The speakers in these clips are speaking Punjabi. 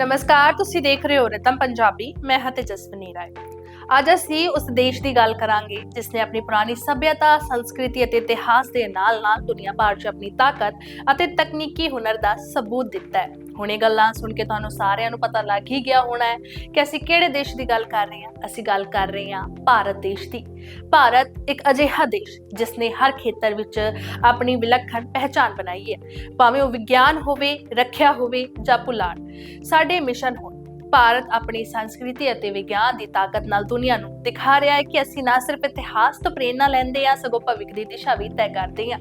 ਨਮਸਕਾਰ, ਤੁਸੀਂ ਦੇਖ ਰਹੇ ਹੋ ਰਤਮ ਪੰਜਾਬੀ, ਮੈਂ ਹਾਂ ਤੇਜਸਵਨੀ ਰਾਏ। ਅੱਜ ਅਸੀਂ ਉਸ ਦੇਸ਼ ਦੀ ਗੱਲ ਕਰਾਂਗੇ, ਜਿਸ ਨੇ ਆਪਣੀ ਪੁਰਾਣੀ ਸੱਭਿਅਤਾ, ਸੰਸਕ੍ਰਿਤੀ ਅਤੇ ਇਤਿਹਾਸ ਦੇ ਨਾਲ-ਨਾਲ ਦੁਨੀਆ ਭਰ 'ਚ ਆਪਣੀ ਤਾਕਤ ਅਤੇ ਤਕਨੀਕੀ ਹੁਨਰ ਦਾ ਸਬੂਤ ਦਿੱਤਾ ਹੈ। ਹੁਣ ਇਹ ਗੱਲਾਂ ਸੁਣ ਕੇ ਤੁਹਾਨੂੰ ਸਾਰਿਆਂ ਨੂੰ ਪਤਾ ਲੱਗ ਹੀ ਗਿਆ ਹੋਣਾ ਹੈ ਕਿ ਅਸੀਂ ਕਿਹੜੇ ਦੇਸ਼ ਦੀ ਗੱਲ ਕਰ ਰਹੇ ਹਾਂ। ਅਸੀਂ ਗੱਲ ਕਰ ਰਹੇ ਹਾਂ ਭਾਰਤ ਦੇਸ਼ ਦੀ। ਭਾਰਤ ਇੱਕ ਅਜਿਹਾ ਦੇਸ਼, ਜਿਸ ਨੇ ਹਰ ਖੇਤਰ ਵਿੱਚ ਆਪਣੀ ਵਿਲੱਖਣ ਪਹਿਚਾਨ ਬਣਾਈ ਹੈ। ਭਾਵੇਂ ਉਹ ਵਿਗਿਆਨ ਹੋਵੇ, ਰੱਖਿਆ ਹੋਵੇ ਜਾਂ ਪੁਲਾੜ ਸਾਡੇ ਮਿਸ਼ਨ ਹੋਣ ਭਾਰਤ ਆਪਣੀ ਸੰਸਕ੍ਰਿਤੀ ਅਤੇ ਵਿਗਿਆਨ ਦੀ ਤਾਕਤ ਨਾਲ ਦੁਨੀਆ ਨੂੰ ਦਿਖਾ ਰਿਹਾ ਹੈ ਕਿ ਅਸੀਂ ਨਾ ਸਿਰਫ ਇਤਿਹਾਸ ਤੋਂ ਪ੍ਰੇਰਣਾ ਲੈਂਦੇ ਹਾਂ, ਸਗੋਂ ਭਵਿੱਖ ਦੀ ਦਿਸ਼ਾ ਵੀ ਤੈਅ ਕਰਦੇ ਹਾਂ।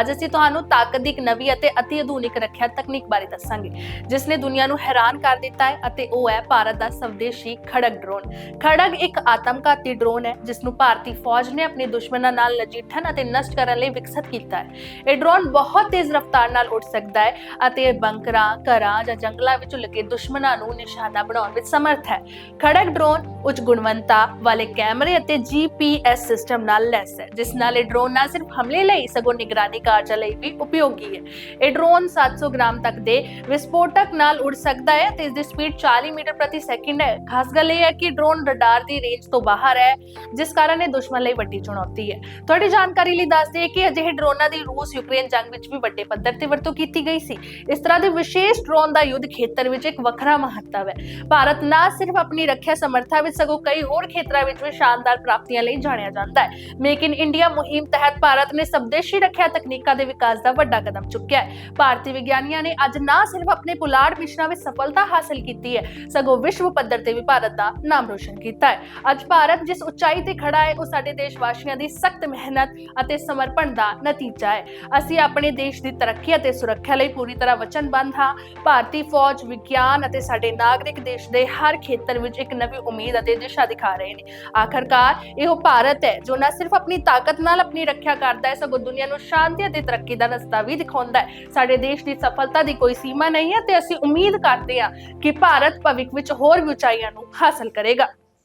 ਅੱਜ ਅਸੀਂ ਤੁਹਾਨੂੰ ਤਾਕਤ ਦੀ ਇੱਕ ਨਵੀਂ ਅਤੇ ਅਤੀ ਆਧੁਨਿਕ ਰੱਖਿਆ ਤਕਨੀਕ ਬਾਰੇ ਦੱਸਾਂਗੇ, ਜਿਸ ਨੇ ਦੁਨੀਆ ਨੂੰ ਹੈਰਾਨ ਕਰ ਦਿੱਤਾ ਹੈ ਅਤੇ ਉਹ ਹੈ ਭਾਰਤ ਦਾ ਸਵਦੇਸ਼ੀ ਖੜਗ ਡਰੋਨ। ਖੜਗ ਇੱਕ ਆਤਮਘਾਤੀ ਡਰੋਨ ਹੈ, ਜਿਸ ਨੂੰ ਭਾਰਤੀ ਫੌਜ ਨੇ ਆਪਣੇ ਦੁਸ਼ਮਣਾਂ ਨਾਲ ਨਜਿੱਠਣ ਅਤੇ ਨਸ਼ਟ ਕਰਨ ਲਈ ਵਿਕਸਿਤ ਕੀਤਾ ਹੈ। ਇਹ ਡਰੋਨ ਬਹੁਤ ਤੇਜ਼ ਰਫ਼ਤਾਰ ਨਾਲ ਉੱਡ ਸਕਦਾ ਹੈ ਅਤੇ ਇਹ ਬੰਕਰਾਂ, ਘਰਾਂ ਜਾਂ ਜੰਗਲਾਂ ਵਿੱਚ ਲੁਕੇ ਦੁਸ਼ਮਣਾਂ ਨੂੰ ਨਿਸ਼ਾਨਾ ਬਣਾਉਣ ਵਿੱਚ ਸਮਰੱਥ ਹੈ। ਖੜਗ ਡਰੋਨ ਉੱਚ ਗੁਣਵੰਤਾ ਵਾਲੇ ਕੈਮਰੇ ਅਤੇ GPS ਸਿਸਟਮ ਨਾਲ ਲੈਸ ਹੈ, ਜਿਸ ਨਾਲ ਇਹ ਡਰੋਨ ਨਾ ਸਿਰਫ ਹਮਲੇ ਲਈ, ਸਗੋਂ ਨਿਗਰਾਨੀ ਕਾਰਜਾਂ ਲਈ ਵੀ ਉਪਯੋਗੀ ਹੈ। ਇਹ ਡਰੋਨ 700 ਗ੍ਰਾਮ ਤੱਕ ਦੇ ਵਿਸਫੋਟਕ ਨਾਲ ਉੱਡ ਸਕਦਾ ਹੈ ਤੇ ਇਸ ਦੀ ਸਪੀਡ 40 ਮੀਟਰ ਪ੍ਰਤੀ ਸੈਕਿੰਡ ਹੈ। ਖਾਸ ਗੱਲ ਇਹ ਹੈ ਕਿ ਡਰੋਨ ਰਡਾਰ ਦੀ ਰੇਂਜ ਤੋਂ ਬਾਹਰ ਹੈ, ਜਿਸ ਕਾਰਨ ਇਹ ਦੁਸ਼ਮਣ ਲਈ ਵੱਡੀ ਚੁਣੌਤੀ ਹੈ। ਤੁਹਾਡੀ ਜਾਣਕਾਰੀ ਲਈ ਦੱਸ ਦਈਏ ਕਿ ਅਜਿਹੇ ਡਰੋਨਾਂ ਦੀ ਰੂਸ ਯੂਕਰੇਨ ਜੰਗ ਵਿੱਚ ਵੀ ਵੱਡੇ ਪੱਧਰ ਤੇ ਵਰਤੋਂ ਕੀਤੀ ਗਈ ਸੀ। ਇਸ ਤਰ੍ਹਾਂ ਦੇ ਵਿਸ਼ੇਸ਼ ਡਰੋਨ ਦਾ ਯੁੱਧ ਖੇਤਰ ਵਿੱਚ ਇੱਕ ਵੱਖਰਾ ਮਹੱਤਵ ਹੈ। ਭਾਰਤ ਨਾ ਸਿਰਫ ਆਪਣੀ ਰੱਖਿਆ ਸਮਰੱਥਾ ਵਿੱਚ, ਸਗੋਂ ਕਈ ਹੋਰ ਖੇਤਰਾਂ ਵਿੱਚ ਵੀ ਸ਼ਾਨਦਾਰ ਪ੍ਰਾਪਤੀਆਂ ਲਈ ਜਾਣਿਆ ਜਾਂਦਾ ਹੈ। ਮੇਕ ਇਨ ਇੰਡੀਆ ਮੁਹਿੰਮ ਤਹਿਤ ਭਾਰਤ ਨੇ ਸਵਦੇਸ਼ੀ ਰੱਖਿਆ ਤਕਨੀਕਾਂ ਦੇ ਵਿਕਾਸ ਦਾ ਵੱਡਾ ਕਦਮ ਚੁੱਕਿਆ ਹੈ। ਭਾਰਤੀ ਵਿਗਿਆਨੀਆਂ ਨੇ ਅੱਜ ਨਾ ਸਿਰਫ ਆਪਣੇ ਪੁਲਾੜ ਮਿਸ਼ਨਾਂ ਵਿੱਚ ਸਫਲਤਾ ਹਾਸਲ ਕੀਤੀ ਹੈ, ਸਗੋਂ ਵਿਸ਼ਵ ਪੱਧਰ ਤੇ ਵੀ ਭਾਰਤ ਦਾ ਨਾਮ ਰੋਸ਼ਨ ਕੀਤਾ ਹੈ। ਅੱਜ ਭਾਰਤ ਜਿਸ ਉਚਾਈ ਤੇ ਖੜਾ ਹੈ, ਉਹ ਸਾਡੇ ਦੇਸ਼ ਵਾਸੀਆਂ ਦੀ ਸਖਤ ਮਿਹਨਤ ਅਤੇ ਸਮਰਪਣ ਦਾ ਨਤੀਜਾ ਹੈ। ਅਸੀਂ ਆਪਣੇ ਦੇਸ਼ ਦੀ ਤਰੱਕੀ ਅਤੇ ਸੁਰੱਖਿਆ ਲਈ ਪੂਰੀ ਤਰ੍ਹਾਂ ਵਚਨਬੱਧ ਹਾਂ। ਭਾਰਤੀ ਫੌਜ, ਵਿਗਿਆਨ ਅਤੇ ਸਾਡੇ ਨਾਗਰਿਕ ਦੇਸ਼ ਦੇ ਹਰ ਖੇਤਰ ਵਿੱਚ ਇੱਕ ਨਵੀਂ ਉਮੀਦ ਅਤੇ ਦਿਸ਼ਾ ਦਿਖਾ ਰਹੇ ਨੇ। ਆਖਰਕਾਰ ਇਹ ਉਹ ਭਾਰਤ ਹੈ, ਜੋ ਨਾ ਸਿਰਫ ਆਪਣੀ ਤਾਕਤ ਨਾਲ ਆਪਣੀ ਰੱਖਿਆ ਕਰਦਾ ਹੈ, ਸਗੋਂ ਦੁਨੀਆ ਨੂੰ ਸ਼ਾਂਤੀ ਅਤੇ ਤਰੱਕੀ ਦਾ ਰਸਤਾ ਵੀ ਦਿਖਾਉਂਦਾ ਹੈ। ਸਾਡੇ ਦੇਸ਼ ਦੀ ਸਫਲਤਾ ਦੀ ਕੋਈ ਸੀਮਾ ਨਹੀਂ ਹੈ ਤੇ ਅਸੀਂ ਉਮੀਦ ਕਰਦੇ ਹਾਂ ਕਿ ਭਾਰਤ ਭਵਿੱਖ ਵਿੱਚ ਹੋਰ ਵੀ ਉਚਾਈਆਂ ਨੂੰ ਹਾਸਲ ਕਰੇਗਾ।